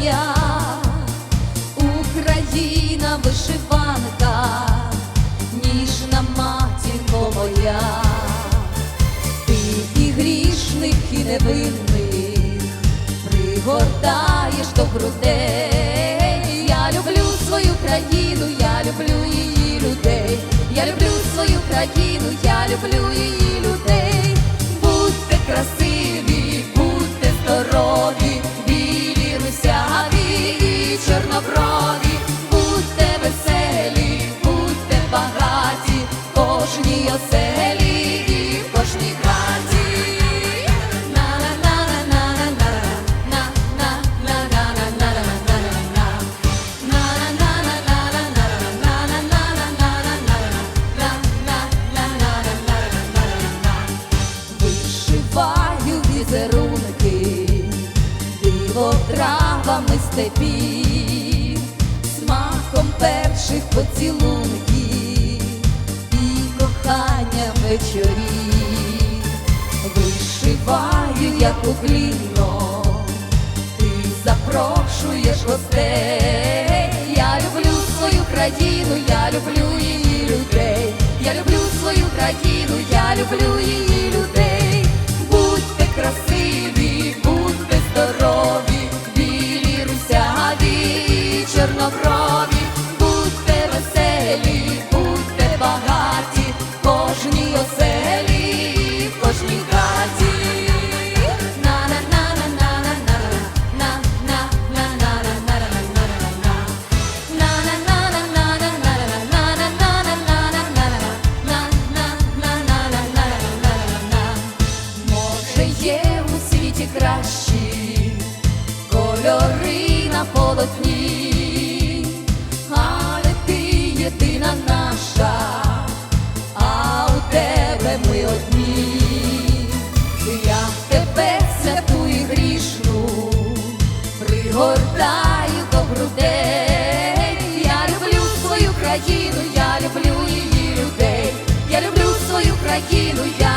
солов'я, Україна вишиванка, ніжна матінко моя, ти і грішних, і невинних пригортаєш до грудей. Я люблю свою країну, я люблю її людей. Я люблю свою країну, я люблю її оселі і в кожній хаті. Вишиваю візерунки, диво травами степів, смаком перших поцілунків вечорів. Вишиваю, як уклінно, ти запрошуєш гостей. Я люблю свою країну, я люблю її людей. Я люблю свою країну, я люблю її людей. Будьте красиві, будьте здорові, білі русяві, чорноброві, голосні, але ти єдина наша, а у тебе ми одні, я тебе святу і грішну, пригортаю до грудей. Я люблю свою країну, я люблю її людей, я люблю свою країну. я